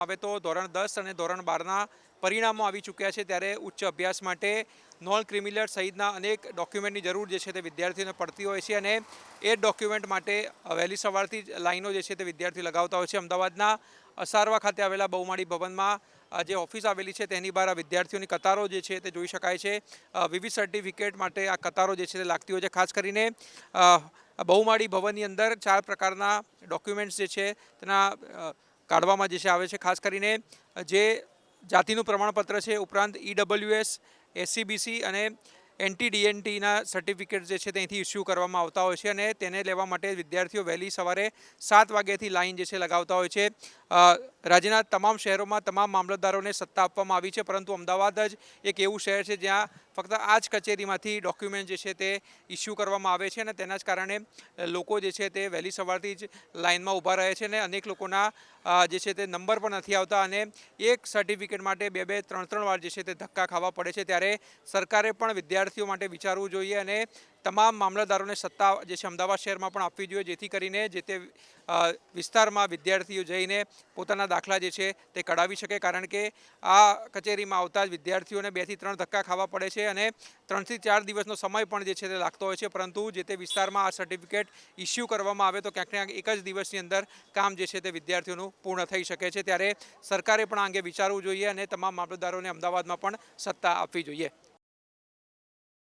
હવે તો ધોરણ દસ અને ધોરણ બારના પરિણામો આવી ચૂક્યા છે ત્યારે ઉચ્ચ અભ્યાસ માટે નોન ક્રિમિનલ સહિતના અનેક ડોક્યુમેન્ટની જરૂર જે છે તે વિદ્યાર્થીઓને પડતી હોય છે અને એ ડોક્યુમેન્ટ માટે વહેલી સવારથી જ લાઈનો જે છે તે વિદ્યાર્થીઓ લગાવતા હોય છે. અમદાવાદના અસારવા ખાતે આવેલા બહુમાળી ભવનમાં જે ઓફિસ આવેલી છે તેની બહાર આ વિદ્યાર્થીઓની કતારો જે છે તે જોઈ શકાય છે. વિવિધ સર્ટિફિકેટ માટે આ કતારો જે છે તે લાગતી હોય છે. ખાસ કરીને બહુમાળી ભવનની અંદર ચાર પ્રકારના ડોક્યુમેન્ટ્સ જે છે તેના કાઢવામાં જે છે આવે છે. ખાસ કરીને જે જાતિનું પ્રમાણપત્ર છે ઉપરાંત ઈડબલ્યુએસ એસસીબીસી અને એનટી ડીએનટીના સર્ટિફિકેટ જે છે ત્યાંથી ઇસ્યુ કરવામાં આવતા હોય છે અને તેને લેવા માટે વિદ્યાર્થીઓ વહેલી સવારે સાત વાગ્યાથી લાઇન જે છે લગાવતા હોય છે. રાજ્યના તમામ શહેરોમાં તમામ મામલતદારોને સત્તા આપવામાં આવી છે, પરંતુ અમદાવાદ જ એક એવું શહેર છે જ્યાં ફક્ત આ જ કચેરીમાંથી ડોક્યુમેન્ટ જે છે તે ઇસ્યુ કરવામાં આવે છે અને તેના જ કારણે લોકો જે છે તે વહેલી સવારથી જ લાઇનમાં ઊભા રહે છે અને અનેક લોકોના જે છે તે નંબર પણ નથી આવતા અને એક સર્ટિફિકેટ માટે બે બે ત્રણ ત્રણ વાર જે છે તે ધક્કા ખાવા પડે છે. ત્યારે સરકારે પણ વિદ્યાર્થીઓ માટે વિચારવું જોઈએ અને તમામ મામલતદારોને સત્તા જે છે અમદાવાદ શહેરમાં પણ આપવી જોઈએ, જેથી કરીને જે તે વિસ્તારમાં વિદ્યાર્થીઓ જઈને પોતાના દાખલા જે છે તે કઢાવી શકે. કારણ કે આ કચેરીમાં આવતા જ વિદ્યાર્થીઓને બેથી ત્રણ ધક્કા ખાવા પડે છે અને ત્રણથી ચાર દિવસનો સમય પણ જે છે તે લાગતો હોય છે. પરંતુ જે તે વિસ્તારમાં આ સર્ટિફિકેટ ઇસ્યુ કરવામાં આવે તો ક્યાંક ક્યાંક એક જ દિવસની અંદર કામ જે છે તે વિદ્યાર્થીઓનું પૂર્ણ થઈ શકે છે. ત્યારે સરકારે પણ આ અંગે વિચારવું જોઈએ અને તમામ મામલતદારોને અમદાવાદમાં પણ સત્તા આપવી જોઈએ.